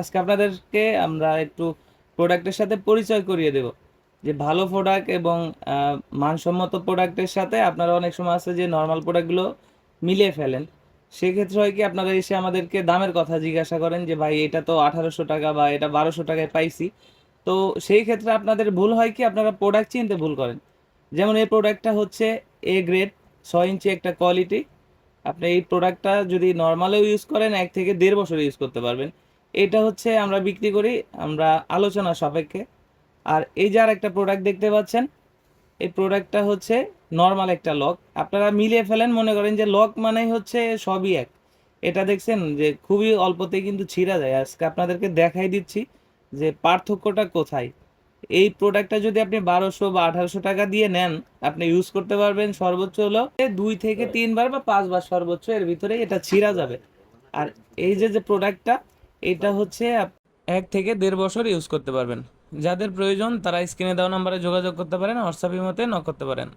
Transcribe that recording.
আজকে আপনাদেরকে আমরা একটু প্রোডাক্টের সাথে পরিচয় করিয়ে দেব। যে ভালো প্রোডাক্ট এবং মানসম্মত প্রোডাক্টের সাথে আপনারা অনেক সময় আছে যে নর্মাল প্রোডাক্টগুলো মিলিয়ে ফেলেন। সেক্ষেত্রে হয় কি, আপনারা এসে আমাদেরকে দামের কথা জিজ্ঞাসা করেন যে, ভাই, এটা তো আঠারোশো টাকা বা এটা বারোশো টাকায় পাইছি। তো সেই ক্ষেত্রে আপনাদের ভুল হয় কি, আপনারা প্রোডাক্ট চিনতে ভুল করেন। যেমন এই প্রোডাক্টটা হচ্ছে এ গ্রেড ছয় ইঞ্চি একটা কোয়ালিটি আপনি এই প্রোডাক্টটা যদি নর্মালেও ইউজ করেন, এক থেকে দেড় বছর ইউজ করতে পারবেন। এটা হচ্ছে আমরা বিক্রি করি, আমরা আলোচনা সাপেক্ষে। আর এই যে আর একটা প্রোডাক্ট দেখতে পাচ্ছেন, এই প্রোডাক্টটা হচ্ছে নর্মাল একটা লক। আপনারা মিলিয়ে ফেলেন, মনে করেন যে লক মানেই হচ্ছে সবই এক। এটা দেখছেন যে খুবই অল্পতে কিন্তু ছিঁড়া যায়। আজকে আপনাদেরকে দেখাই দিচ্ছি যে পার্থক্যটা কোথায়। এই প্রোডাক্টটা যদি আপনি বারোশো বা আঠারোশো টাকা দিয়ে নেন, আপনি ইউজ করতে পারবেন সর্বোচ্চ হলো দুই থেকে তিনবার বা পাঁচবার সর্বোচ্চ, এর ভিতরে এটা ছিঁড়া যাবে। আর এই যে যে প্রোডাক্টটা এটা হচ্ছে এক থেকে দেড় বছর ইউজ করতে পারবেন। যাদের প্রয়োজন তারা স্ক্রিনে দেওয়া নাম্বারে যোগাযোগ করতে পারেন হোয়াটসঅ্যাপ মতে নক করতে পারেন।